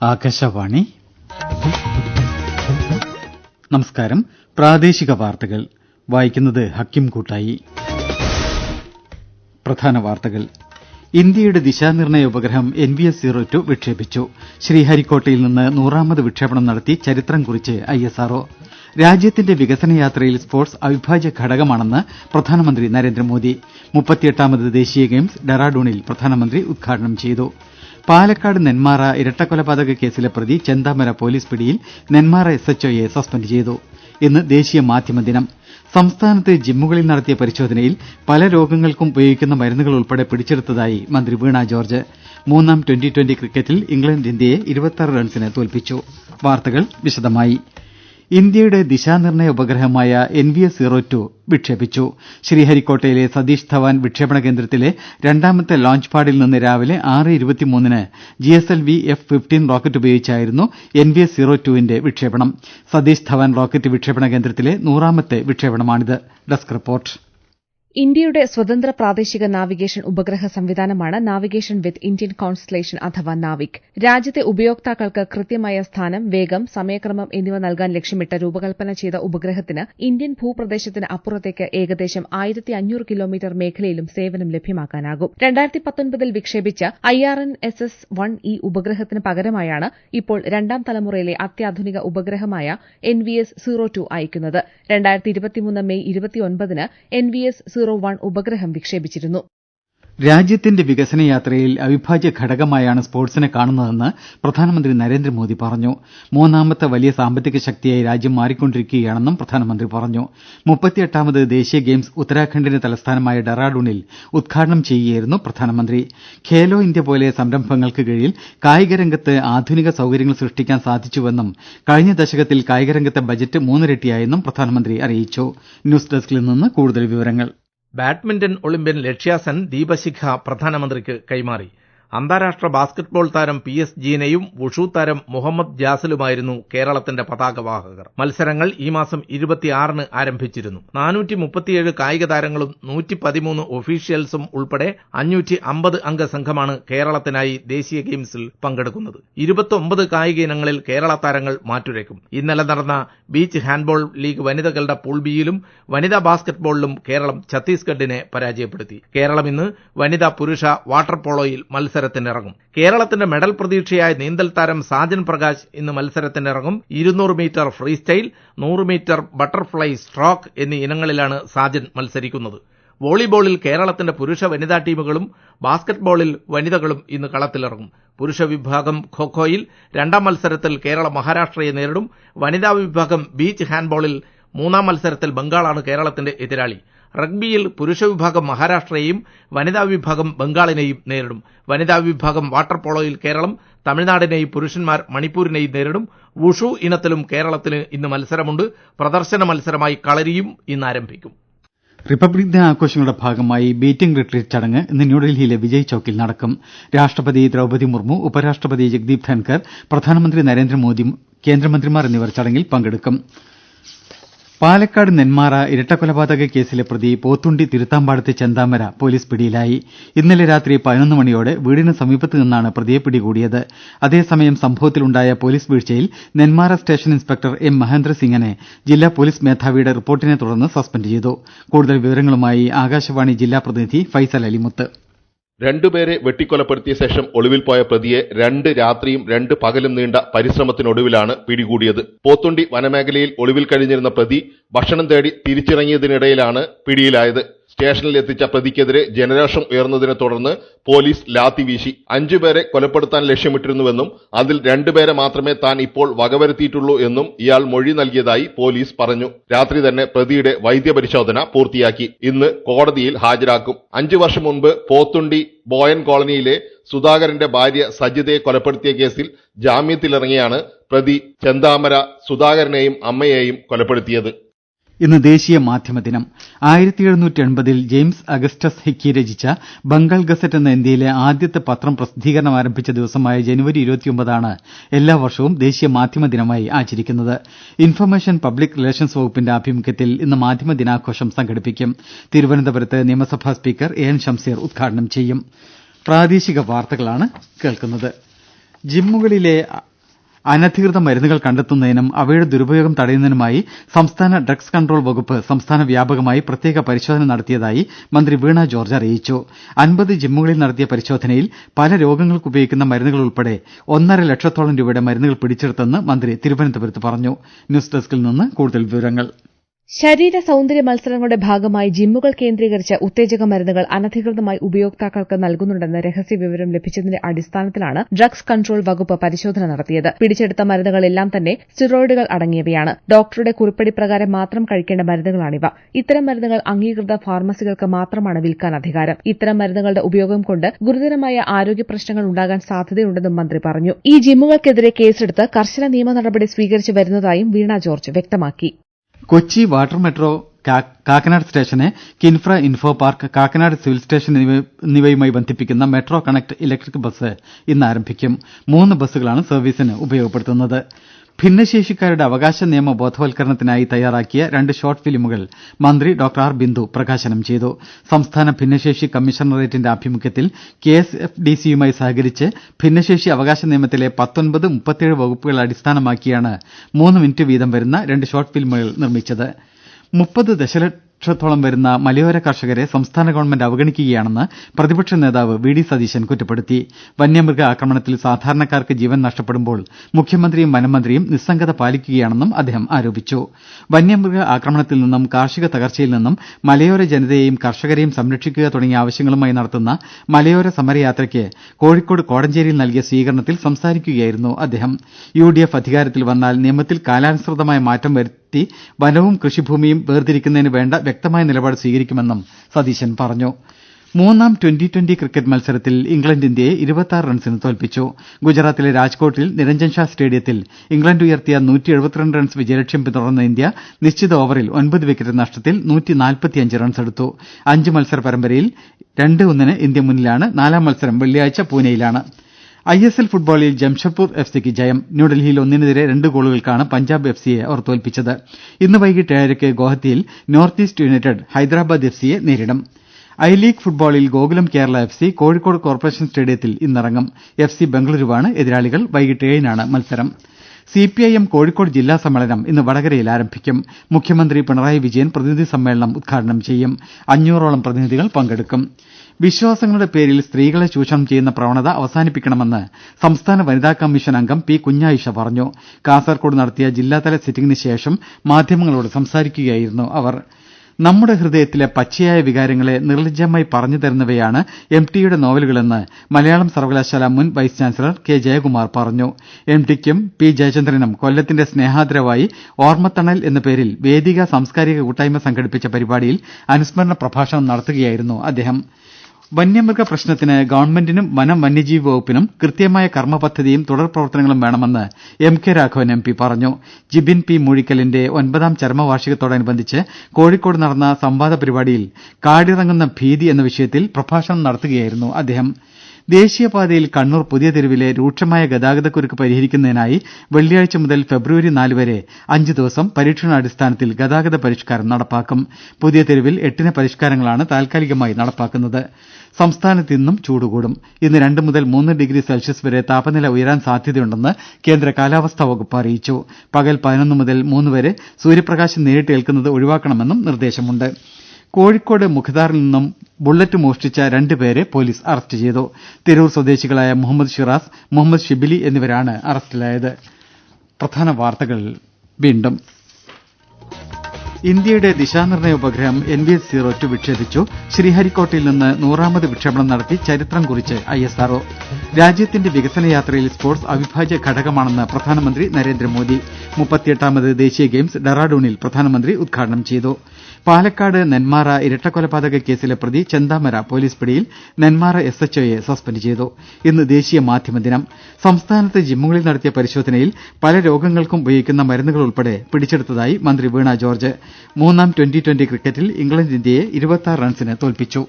ആകാശവാണി. നമസ്കാരം. പ്രാദേശിക വാർത്തകൾ. വായിക്കുന്നത് ഹക്കിം കൂട്ടായി. പ്രധാന വാർത്തകൾ. ഇന്ത്യയുടെ ദിശാനിർണയ ഉപഗ്രഹം N V S zero two വിക്ഷേപിച്ചു. ശ്രീഹരിക്കോട്ടയിൽ നിന്ന് നൂറാമത് വിക്ഷേപണം നടത്തി ചരിത്രം കുറിച്ച് ഐ എസ് ആർഒ രാജ്യത്തിന്റെ വികസന യാത്രയിൽ സ്പോർട്സ് അവിഭാജ്യ ഘടകമാണെന്ന് പ്രധാനമന്ത്രി നരേന്ദ്രമോദി. മുപ്പത്തിയെട്ടാമത് ദേശീയ ഗെയിംസ് ഡെറാഡൂണിൽ പ്രധാനമന്ത്രി ഉദ്ഘാടനം ചെയ്തു. പാലക്കാട് നെന്മാറ ഇരട്ടക്കൊലപാതക കേസിലെ പ്രതി ചെന്താമര പൊലീസ് പിടിയിൽ നെന്മാറ എസ് എച്ച് ഒയെ സസ്പെൻഡ് ചെയ്തു. ഇന്ന് ദേശീയ മാധ്യമ ദിനം. സംസ്ഥാനത്ത് ജിമ്മുകളിൽ നടത്തിയ പരിശോധനയിൽ പല രോഗങ്ങൾക്കും ഉപയോഗിക്കുന്ന മരുന്നുകൾ ഉൾപ്പെടെ പിടിച്ചെടുത്തതായി മന്ത്രി വീണ ജോർജ്. മൂന്നാം ട്വന്റി ട്വന്റി ക്രിക്കറ്റിൽ ഇംഗ്ലണ്ട് ഇന്ത്യയെ ഇരുപത്തിയാറ് റൺസിന് തോൽപ്പിച്ചു. വാർത്തകൾ വിശദമായി. ഇന്ത്യയുടെ ദിശാനിർണയ ഉപഗ്രഹമായ N V S zero two വിക്ഷേപിച്ചു. ശ്രീഹരിക്കോട്ടയിലെ സതീഷ് ധവാൻ വിക്ഷേപണ കേന്ദ്രത്തിലെ രണ്ടാമത്തെ ലോഞ്ച് പാഡിൽ നിന്ന് രാവിലെ ആറ് ഇരുപത്തിമൂന്നിന് G S L V F fifteen rocket ഉപയോഗിച്ചായിരുന്നു എൻ വി എസ് സീറോ ടുവിന്റെ വിക്ഷേപണം. സതീഷ് ധവാൻ റോക്കറ്റ് വിക്ഷേപണ കേന്ദ്രത്തിലെ നൂറാമത്തെ വിക്ഷേപണമാണിത്. ഇന്ത്യയുടെ സ്വതന്ത്ര പ്രാദേശിക നാവിഗേഷൻ ഉപഗ്രഹ സംവിധാനമാണ് നാവിഗേഷൻ വിത്ത് ഇന്ത്യൻ കോൺസ്റ്റലേഷൻ അഥവാ നാവിക്. രാജ്യത്തെ ഉപയോക്താക്കൾക്ക് കൃത്യമായ സ്ഥാനം വേഗം സമയക്രമം എന്നിവ നൽകാൻ ലക്ഷ്യമിട്ട് രൂപകൽപ്പന ചെയ്ത ഉപഗ്രഹത്തിന് ഇന്ത്യൻ ഭൂപ്രദേശത്തിന് അപ്പുറത്തേക്ക് ഏകദേശം ആയിരത്തി അഞ്ഞൂറ് കിലോമീറ്റർ മേഖലയിലും സേവനം ലഭ്യമാക്കാനാകും. രണ്ടായിരത്തി പത്തൊൻപതിൽ വിക്ഷേപിച്ച I R N S S one E ഉപഗ്രഹത്തിന് പകരമായാണ് ഇപ്പോൾ രണ്ടാം തലമുറയിലെ അത്യാധുനിക ഉപഗ്രഹമായ N V S zero two അയക്കുന്നത്. രണ്ടായിരത്തി ഇരുപത്തിമൂന്ന് മെയ് ഇരുപത്തിയൊൻപതിന് N V S zero one ഉപഗ്രഹം വിക്ഷേപിച്ചിരുന്നു. രാജ്യത്തിന്റെ വികസന യാത്രയിൽ അവിഭാജ്യ ഘടകമായാണ് സ്പോർട്സിനെ കാണുന്നതെന്ന് പ്രധാനമന്ത്രി നരേന്ദ്രമോദി പറഞ്ഞു. മൂന്നാമത്തെ വലിയ സാമ്പത്തിക ശക്തിയായി രാജ്യം മാറിക്കൊണ്ടിരിക്കുകയാണെന്നും പ്രധാനമന്ത്രി പറഞ്ഞു. മുപ്പത്തിയെട്ടാമത് ദേശീയ ഗെയിംസ് ഉത്തരാഖണ്ഡിന്റെ തലസ്ഥാനമായ ഡെറാഡൂണിൽ ഉദ്ഘാടനം ചെയ്യുകയായിരുന്നു പ്രധാനമന്ത്രി. ഖേലോ ഇന്ത്യ പോലെ സംരംഭങ്ങൾക്ക് കീഴിൽ കായികരംഗത്ത് ആധുനിക സൌകര്യങ്ങൾ സൃഷ്ടിക്കാൻ സാധിച്ചുവെന്നും കഴിഞ്ഞ ദശകത്തിൽ കായികരംഗത്തെ ബജറ്റ് മൂന്നിരട്ടിയായെന്നും പ്രധാനമന്ത്രി അറിയിച്ചു. ന്യൂസ് ഡെസ്കിൽ നിന്ന് കൂടുതൽ വിവരങ്ങൾ. ബാഡ്മിന്റൺ ഒളിമ്പ്യൻ ലക്ഷ്യാസെൻ ദീപശിഖ പ്രധാനമന്ത്രിക്ക് കൈമാറി അന്താരാഷ്ട്ര ബാസ്കറ്റ്ബോൾ താരം പി എസ് ജീനയും വുഷു താരം മുഹമ്മദ് ജാസലുമായിരുന്നു കേരളത്തിന്റെ പതാകവാഹകർ മത്സരങ്ങൾ ഈ മാസം ഇരുപത്തിയാറിന് ആരംഭിച്ചിരുന്നു. നാനൂറ്റി മുപ്പത്തിയേഴ് കായിക താരങ്ങളും നൂറ്റി പതിമൂന്ന് ഒഫീഷ്യൽസും ഉൾപ്പെടെ അഞ്ഞൂറ്റി അമ്പത് അംഗ സംഘമാണ് കേരളത്തിനായി ദേശീയ ഗെയിംസിൽ പങ്കെടുക്കുന്നത്. ഇരുപത്തൊമ്പത് കായിക ഇനങ്ങളിൽ കേരള താരങ്ങൾ മാറ്റുരയ്ക്കും. ഇന്നലെ നടന്ന ബീച്ച് ഹാൻഡ്ബോൾ ലീഗ് വനിതകളുടെ പൂൾ ബിയിലും വനിതാ ബാസ്കറ്റ്ബോളിലും കേരളം ഛത്തീസ്ഗഡിനെ പരാജയപ്പെടുത്തി. കേരളം ഇന്ന് വനിതാ പുരുഷ വാട്ടർ പോളോയിൽ മത്സരത്തിനിറങ്ങും. കേരളത്തിന്റെ മെഡൽ പ്രതീക്ഷയായ നീന്തൽ താരം സാജൻ പ്രകാശ് ഇന്ന് മത്സരത്തിനിറങ്ങും. ഇരുന്നൂറ് മീറ്റർ ഫ്രീ സ്റ്റൈൽ നൂറ് മീറ്റർ ബട്ടർഫ്ലൈ സ്ട്രോക്ക് എന്നീ ഇനങ്ങളിലാണ് സാജൻ മത്സരിക്കുന്നത്. വോളിബോളിൽ കേരളത്തിന്റെ പുരുഷ വനിതാ ടീമുകളും ബാസ്കറ്റ്ബോളിൽ വനിതകളും ഇന്ന് കളത്തിലിറങ്ങും. പുരുഷ വിഭാഗം ഖോഖോയിൽ രണ്ടാം മത്സരത്തിൽ കേരള മഹാരാഷ്ട്രയെ നേരിടും. വനിതാ വിഭാഗം ബീച്ച് ഹാൻഡ്ബോളിൽ മൂന്നാം മത്സരത്തിൽ ബംഗാളാണ് കേരളത്തിന്റെ എതിരാളി. റഗ്ബിയിൽ പുരുഷ വിഭാഗം മഹാരാഷ്ട്രയെയും വനിതാ വിഭാഗം ബംഗാളിനെയും നേരിടും. വനിതാ വിഭാഗം വാട്ടർ പോളോയിൽ കേരളം തമിഴ്നാടിനെയും പുരുഷന്മാർ മണിപ്പൂരിനെയും നേരിടും. വുഷു ഇനത്തിലും കേരളത്തിന് ഇന്ന് മത്സരമുണ്ട്. പ്രദർശന മത്സരമായി കളരിയും ഇന്ന് ആരംഭിക്കും. റിപ്പബ്ലിക് ദിന ആഘോഷങ്ങളുടെ ഭാഗമായി ബീറ്റിംഗ് റിട്രീറ്റ് ചടങ്ങ് ഇന്ന് ന്യൂഡൽഹിയിലെ വിജയ് ചൌക്കിൽ നടക്കും. രാഷ്ട്രപതി ദ്രൌപതി മുർമു ഉപരാഷ്ട്രപതി ജഗ്ദീപ് ധൻകർ പ്രധാനമന്ത്രി നരേന്ദ്രമോദി കേന്ദ്രമന്ത്രിമാർ എന്നിവർ ചടങ്ങിൽ പങ്കെടുക്കും. പാലക്കാട് നെന്മാറ ഇരട്ടക്കൊലപാതക കേസിലെ പ്രതി പോത്തുണ്ടി തിരുത്താമ്പാടത്തെ ചെന്താമര പൊലീസ് പിടിയിലായി. ഇന്നലെ രാത്രി പതിനൊന്ന് മണിയോടെ വീടിന് സമീപത്ത് നിന്നാണ് പ്രതിയെ പിടികൂടിയത്. അതേസമയം സംഭവത്തിലുണ്ടായ പൊലീസ് വീഴ്ചയിൽ Nenmara station inspector M Mahendra മഹേന്ദ്രസിംഗിനെ ജില്ലാ പൊലീസ് മേധാവിയുടെ റിപ്പോർട്ടിനെ തുടർന്ന് സസ്പെൻഡ് ചെയ്തു. കൂടുതൽ വിവരങ്ങളുമായി ആകാശവാണി ജില്ലാ പ്രതിനിധി ഫൈസൽ അലിമുത്ത്. രണ്ടുപേരെ വെട്ടിക്കൊലപ്പെടുത്തിയ ശേഷം ഒളിവിൽ പോയ പ്രതിയെ രണ്ട് രാത്രിയും രണ്ട് പകലും നീണ്ട പരിശ്രമത്തിനൊടുവിലാണ് പിടികൂടിയത്. പോത്തുണ്ടി വനമേഖലയിൽ ഒളിവിൽ കഴിഞ്ഞിരുന്ന പ്രതി ഭക്ഷണം തേടി തിരിച്ചിറങ്ങിയതിനിടയിലാണ് പിടിയിലായത്. സ്റ്റേഷനിൽ എത്തിച്ച പ്രതിക്കെതിരെ ജനരോഷം ഉയർന്നതിനെ തുടർന്ന് പോലീസ് ലാത്തി വീശി. അഞ്ചുപേരെ കൊലപ്പെടുത്താൻ ലക്ഷ്യമിട്ടിരുന്നുവെന്നും അതിൽ രണ്ടുപേരെ മാത്രമേ താൻ ഇപ്പോൾ വകവരുത്തിയിട്ടുള്ളൂ എന്നും ഇയാൾ മൊഴി നൽകിയതായി പോലീസ് പറഞ്ഞു. രാത്രി തന്നെ പ്രതിയുടെ വൈദ്യപരിശോധന പൂർത്തിയാക്കി. ഇന്ന് കോടതിയിൽ ഹാജരാക്കും. അഞ്ചു വർഷം മുൻപ് പോത്തുണ്ടി ബോയൻ കോളനിയിലെ സുധാകരന്റെ ഭാര്യ സജിതയെ കൊലപ്പെടുത്തിയ കേസിൽ ജാമ്യത്തിലിറങ്ങിയാണ് പ്രതി ചെന്താമര സുധാകരനെയും അമ്മയെയും കൊലപ്പെടുത്തിയത്. ഇന്ന് ദേശീയ മാധ്യമ ദിനം. എൺപതിൽ ജെയിംസ് അഗസ്റ്റസ് ഹിക്കി രചിച്ച ബംഗാൾ ഗസറ്റ് എന്ന ഇന്ത്യയിലെ ആദ്യത്തെ പത്രം പ്രസിദ്ധീകരണം ആരംഭിച്ച ദിവസമായ ജനുവരി ഇരുപത്തിയൊമ്പതാണ് എല്ലാ വർഷവും ദേശീയ മാധ്യമ ദിനമായി ആചരിക്കുന്നത്. ഇൻഫർമേഷൻ പബ്ലിക് റിലേഷൻസ് വകുപ്പിന്റെ ആഭിമുഖ്യത്തിൽ ഇന്ന് മാധ്യമ ദിനാഘോഷം സംഘടിപ്പിക്കും. തിരുവനന്തപുരത്ത് നിയമസഭാ സ്പീക്കർ എ എൻ ഷംസീർ ഉദ്ഘാടനം ചെയ്യും. ജിമ്മുകളിലെ അനധികൃത മരുന്നുകൾ കണ്ടെത്തുന്നതിനും അവയുടെ ദുരുപയോഗം തടയുന്നതിനുമായി സംസ്ഥാന ഡ്രഗ്സ് കൺട്രോൾ വകുപ്പ് സംസ്ഥാന വ്യാപകമായി പ്രത്യേക പരിശോധന നടത്തിയതായി മന്ത്രി വീണ ജോർജ് അറിയിച്ചു. അൻപത് ജിമ്മുകളിൽ നടത്തിയ പരിശോധനയിൽ പല രോഗങ്ങൾക്ക് ഉപയോഗിക്കുന്ന മരുന്നുകൾ ഉൾപ്പെടെ ഒന്നര ലക്ഷത്തോളം രൂപയുടെ മരുന്നുകൾ പിടിച്ചെടുത്തെന്ന് മന്ത്രി തിരുവനന്തപുരത്ത് പറഞ്ഞു. ന്യൂസ് ഡെസ്കിൽ നിന്ന് കൂടുതൽ വിവരങ്ങൾ. ശരീര സൌന്ദര്യ മത്സരങ്ങളുടെ ഭാഗമായി ജിമ്മുകൾ കേന്ദ്രീകരിച്ച ഉത്തേജക മരുന്നുകൾ അനധികൃതമായി ഉപയോക്താക്കൾക്ക് നൽകുന്നുണ്ടെന്ന രഹസ്യ വിവരം ലഭിച്ചതിന്റെ അടിസ്ഥാനത്തിലാണ് ഡ്രഗ്സ് കൺട്രോൾ വകുപ്പ് പരിശോധന നടത്തിയത്. പിടിച്ചെടുത്ത മരുന്നുകളെല്ലാം തന്നെ സ്റ്റിറോയിഡുകൾ അടങ്ങിയവയാണ്. ഡോക്ടറുടെ കുറിപ്പടി പ്രകാരം മാത്രം കഴിക്കേണ്ട മരുന്നുകളാണിവ. ഇത്തരം മരുന്നുകൾ അംഗീകൃത ഫാർമസികൾക്ക് മാത്രമാണ് വിൽക്കാൻ അധികാരം. ഇത്തരം മരുന്നുകളുടെ ഉപയോഗം കൊണ്ട് ഗുരുതരമായ ആരോഗ്യ പ്രശ്നങ്ങൾ ഉണ്ടാകാൻ സാധ്യതയുണ്ടെന്നും മന്ത്രി പറഞ്ഞു. ഈ ജിമ്മുകൾക്കെതിരെ കേസെടുത്ത് കർശന നിയമ നടപടി സ്വീകരിച്ചു വരുന്നതായും വീണ ജോർജ് വ്യക്തമാക്കി. Kochi water metro Kakkanad സ്റ്റേഷനെ Kinfra info park Kakkanad civil station എന്നിവ- എന്നിവയുമായി ബന്ധിപ്പിക്കുന്ന മെട്രോ കണക്ട് ഇലക്ട്രിക് ബസ് ഇന്ന് ആരംഭിക്കും മൂന്ന് ബസ്സുകളാണ് സർവീസിന് ഭിന്നശേഷിക്കാരുടെ അവകാശ നിയമ ബോധവൽക്കരണത്തിനായി തയ്യാറാക്കിയ രണ്ട് ഷോർട്ട് ഫിലിമുകൾ മന്ത്രി ഡോക്ടർ ആർ. ബിന്ദു പ്രകാശനം ചെയ്തു. സംസ്ഥാന ഭിന്നശേഷി കമ്മീഷണറേറ്റിന്റെ ആഭിമുഖ്യത്തിൽ കെ എസ് എഫ് ഡി സിയുമായി സഹകരിച്ച് ഭിന്നശേഷി അവകാശ നിയമത്തിലെ പത്തൊൻപത് മുപ്പത്തിയേഴ് വകുപ്പുകൾ അടിസ്ഥാനമാക്കിയാണ് മൂന്ന് മിനിറ്റ് വീതം വരുന്ന രണ്ട് ഷോർട്ട് ഫിലിമുകൾ നിർമ്മിച്ചത്. മുപ്പത് ദശലക്ഷത്തോളം വരുന്ന മലയോര കർഷകരെ സംസ്ഥാന ഗവൺമെന്റ് അവഗണിക്കുകയാണെന്ന് പ്രതിപക്ഷ നേതാവ് വി ഡി സതീശൻ കുറ്റപ്പെടുത്തി. വന്യമൃഗ ആക്രമണത്തിൽ സാധാരണക്കാർക്ക് ജീവൻ നഷ്ടപ്പെടുമ്പോൾ മുഖ്യമന്ത്രിയും വനമന്ത്രിയും നിസ്സംഗത പാലിക്കുകയാണെന്നും അദ്ദേഹം ആരോപിച്ചു. വന്യമൃഗ ആക്രമണത്തിൽ നിന്നും കാർഷിക തകർച്ചയിൽ നിന്നും മലയോര ജനതയെയും കർഷകരെയും സംരക്ഷിക്കുക തുടങ്ങിയ ആവശ്യങ്ങളുമായി നടത്തുന്ന മലയോര സമരയാത്രയ്ക്ക് കോഴിക്കോട് കോടഞ്ചേരിയിൽ നൽകിയ സ്വീകരണത്തിൽ സംസാരിക്കുകയായിരുന്നു അദ്ദേഹം. യു ഡി എഫ് അധികാരത്തിൽ വന്നാൽ നിയമത്തിൽ കാലാനുസൃതമായ മാറ്റം വരുത്തി വനവും കൃഷിഭൂമിയും വേർതിരിക്കുന്നതിന് വേണ്ട വ്യക്തമായ നിലപാട് സ്വീകരിക്കുമെന്നും സതീശൻ പറഞ്ഞു. മൂന്നാം ട്വന്റി ട്വന്റി ക്രിക്കറ്റ് മത്സരത്തിൽ ഇംഗ്ലണ്ട് ഇന്ത്യയെ ഇരുപത്തിയാറ് റൺസിന് തോൽപ്പിച്ചു. ഗുജറാത്തിലെ രാജ്കോട്ടിൽ നിരഞ്ജൻ ഷാ സ്റ്റേഡിയത്തിൽ ഇംഗ്ലണ്ട് ഉയർത്തിയ റൺസ് വിജയലക്ഷ്യം പിന്തുടർന്ന ഇന്ത്യ നിശ്ചിത ഓവറിൽ ഒൻപത് വിക്കറ്റ് നഷ്ടത്തിൽ റൺസ് എടുത്തു. അഞ്ച് മത്സര പരമ്പരയിൽ രണ്ട് ഒന്നിന് ഇന്ത്യ മുന്നിലാണ്. നാലാം മത്സരം വെള്ളിയാഴ്ച പൂനെയിലാണ്. ഐ എസ് എൽ ഫുട്ബോളിൽ ജംഷഡ്പൂർ എഫ് സിക്ക് ജയം. ന്യൂഡൽഹിയിൽ ഒന്നിനെതിരെ രണ്ട് ഗോളുകൾക്കാണ് പഞ്ചാബ് എഫ് സിയെ അവർ തോൽപ്പിച്ചത് ഇന്ന് വൈകിട്ട് ഏഴരയ്ക്ക് ഗോഹത്തിയിൽ North East United Hyderabad F സിയെ നേരിടും. ഐ ലീഗ് ഫുട്ബോളിൽ Gokulam Kerala F C Kozhikode corporation സ്റ്റേഡിയത്തിൽ ഇന്നിറങ്ങും. എഫ് സി ബംഗളൂരുവാണ് എതിരാളികൾ. വൈകിട്ട് ഏഴിനാണ് മത്സരം. സിപിഐഎം കോഴിക്കോട് ജില്ലാ സമ്മേളനം ഇന്ന് വടകരയിൽ ആരംഭിക്കും. മുഖ്യമന്ത്രി പിണറായി വിജയൻ പ്രതിനിധി സമ്മേളനം ഉദ്ഘാടനം ചെയ്യും. അഞ്ഞൂറോളം പ്രതിനിധികൾ പങ്കെടുക്കും. വിശ്വാസങ്ങളുടെ പേരിൽ സ്ത്രീകളെ ചൂഷണം ചെയ്യുന്ന പ്രവണത അവസാനിപ്പിക്കണമെന്ന് സംസ്ഥാന വനിതാ കമ്മീഷൻ അംഗം പി കുഞ്ഞായിഷ പറഞ്ഞു. കാസർകോട് നടത്തിയ ജില്ലാതല സിറ്റിംഗിന് ശേഷം മാധ്യമങ്ങളോട് സംസാരിക്കുകയായിരുന്നു അവർ. നമ്മുടെ ഹൃദയത്തിലെ പച്ചയായ വികാരങ്ങളെ നിർലജ്ജമായി പറഞ്ഞു തരുന്നവയാണ് എം ടിയുടെ നോവലുകളെന്ന് മലയാളം സർവകലാശാല മുൻ വൈസ് ചാൻസലർ കെ ജയകുമാർ പറഞ്ഞു. എം ടിക്കും പി ജയചന്ദ്രനും കൊല്ലത്തിന്റെ സ്നേഹാദരവായി ഓർമ്മത്തണൽ എന്ന പേരിൽ വേദിക സാംസ്കാരിക കൂട്ടായ്മ സംഘടിപ്പിച്ച പരിപാടിയിൽ അനുസ്മരണ പ്രഭാഷണം നടത്തുകയായിരുന്നു അദ്ദേഹം. വന്യമൃഗ പ്രശ്നത്തിന് ഗവൺമെന്റിനും വനം വന്യജീവി വകുപ്പിനും കൃത്യമായ കർമ്മപദ്ധതിയും തുടർ പ്രവർത്തനങ്ങളും വേണമെന്ന് M K Raghavan M P പറഞ്ഞു. ജിബിൻ പി മൂഴിക്കലിന്റെ ഒൻപതാം ചരമവാർഷികത്തോടനുബന്ധിച്ച് കോഴിക്കോട് നടന്ന സംവാദ പരിപാടിയിൽ കാടിറങ്ങുന്ന ഭീതി എന്ന വിഷയത്തിൽ പ്രഭാഷണം നടത്തുകയായിരുന്നു അദ്ദേഹം. ദേശീയപാതയിൽ കണ്ണൂർ പുതിയ തെരുവിലെ രൂക്ഷമായ ഗതാഗതക്കുരുക്ക് പരിഹരിക്കുന്നതിനായി വെള്ളിയാഴ്ച മുതൽ ഫെബ്രുവരി നാല് വരെ അഞ്ച് ദിവസം പരീക്ഷണാടിസ്ഥാനത്തിൽ ഗതാഗത പരിഷ്കാരം നടപ്പാക്കും. പുതിയ തെരുവിൽ എട്ടിന പരിഷ്കാരങ്ങളാണ് താൽക്കാലികമായി നടപ്പാക്കുന്നത്. സംസ്ഥാനത്ത് ഇന്നും ചൂട് കൂടും ഇന്ന് രണ്ട് മുതൽ മൂന്ന് ഡിഗ്രി സെൽഷ്യസ് വരെ താപനില ഉയരാൻ സാധ്യതയുണ്ടെന്ന് കേന്ദ്ര കാലാവസ്ഥാ വകുപ്പ് അറിയിച്ചു. പകൽ പതിനൊന്ന് മുതൽ മൂന്ന് വരെ സൂര്യപ്രകാശം നേരിട്ട് ഏൽക്കുന്നത് ഒഴിവാക്കണമെന്നും നിർദ്ദേശമുണ്ട്. കോഴിക്കോട് മുഖദാറിൽ നിന്നും ബുള്ളറ്റ് മോഷ്ടിച്ച രണ്ടുപേരെ പൊലീസ് അറസ്റ്റ് ചെയ്തു. തിരൂർ സ്വദേശികളായ മുഹമ്മദ് ഷിറാസ് മുഹമ്മദ് ഷിബിലി എന്നിവരാണ് അറസ്റ്റിലായത്. ഇന്ത്യയുടെ ദിശാനിർണയ ഉപഗ്രഹം N V S zero two വിക്ഷേപിച്ചു. ശ്രീഹരിക്കോട്ടയിൽ നിന്ന് നൂറാമത് വിക്ഷേപണം നടത്തി ചരിത്രം കുറിച്ച് ഐ എസ് ആർഒ രാജ്യത്തിന്റെ വികസന യാത്രയിൽ സ്പോർട്സ് അവിഭാജ്യ ഘടകമാണെന്ന് പ്രധാനമന്ത്രി നരേന്ദ്രമോദി. മുപ്പത്തിയെട്ടാമത് ദേശീയ ഗെയിംസ് ഡെറാഡൂണിൽ പ്രധാനമന്ത്രി ഉദ്ഘാടനം ചെയ്തു. പാലക്കാട് നെന്മാറ ഇരട്ടക്കൊലപാതക കേസിലെ പ്രതി ചെന്താമര പോലീസ് പിടിയിൽ നെന്മാറ എസ് എച്ച് ഒയെ സസ്പെൻഡ് ചെയ്തു. ഇന്ന് ദേശീയ മാധ്യമ ദിനം. സംസ്ഥാനത്ത് ജിമ്മുകളിൽ നടത്തിയ പരിശോധനയിൽ പല രോഗങ്ങൾക്കും ഉപയോഗിക്കുന്ന മരുന്നുകൾ ഉൾപ്പെടെ പിടിച്ചെടുത്തതായി മന്ത്രി വീണ ജോർജ്. മൂന്നാം ട്വന്റി ട്വന്റി ക്രിക്കറ്റിൽ ഇംഗ്ലണ്ട് ഇന്ത്യയെ ഇരുപത്തിയാറ് റൺസിന് തോൽപ്പിച്ചു.